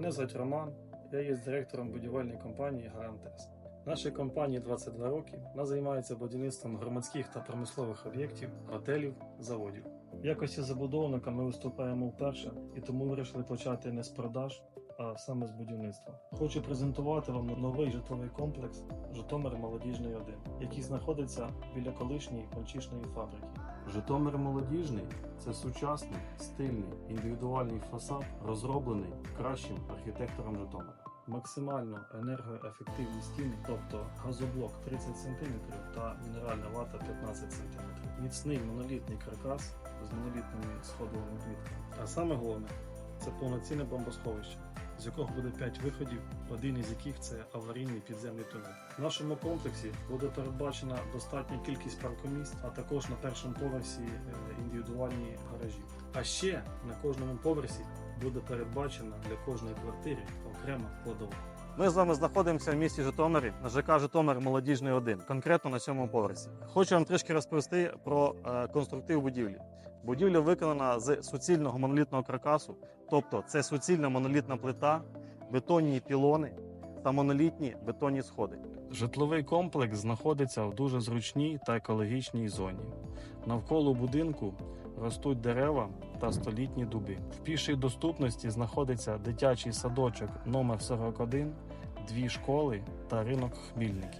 Мене звати Роман, я є директором будівельної компанії Гарантес. Нашій компанії 22 роки. Вона займається будівництвом громадських та промислових об'єктів, готелів, заводів. В якості забудовника ми виступаємо вперше і тому вирішили почати не з продаж, а саме з будівництва. Хочу презентувати вам новий житловий комплекс Житомир Молодіжний 1, який знаходиться біля колишньої панчішної фабрики. Житомир Молодіжний це сучасний, стильний, індивідуальний фасад, розроблений кращим архітектором Житомира. Максимально енергоефективні стіни, тобто газоблок 30 см та мінеральна вата 15 см. Міцний монолітний каркас з монолітними сходовими плитками. А саме головне це повноцінне бомбосховище, з якого буде 5 виходів, один із яких це аварійний підземний тунель. В нашому комплексі буде передбачена достатня кількість паркомісць, а також на першому поверсі е, індивідуальні гаражі. А ще на кожному поверсі буде передбачена для кожної квартири окрема кладова. Ми з вами знаходимося в місті Житомирі на ЖК Житомир Молодіжний 1, конкретно на цьому поверсі. Хочу вам трішки розповісти про е, конструктив будівлі. Будівля виконана з суцільного монолітного каркасу, тобто це суцільна монолітна плита, бетонні пілони та монолітні бетонні сходи. Житловий комплекс знаходиться в дуже зручній та екологічній зоні. Навколо будинку ростуть дерева та столітні дуби. В пішій доступності знаходиться дитячий садочок номер 41, дві школи та ринок Хмільники.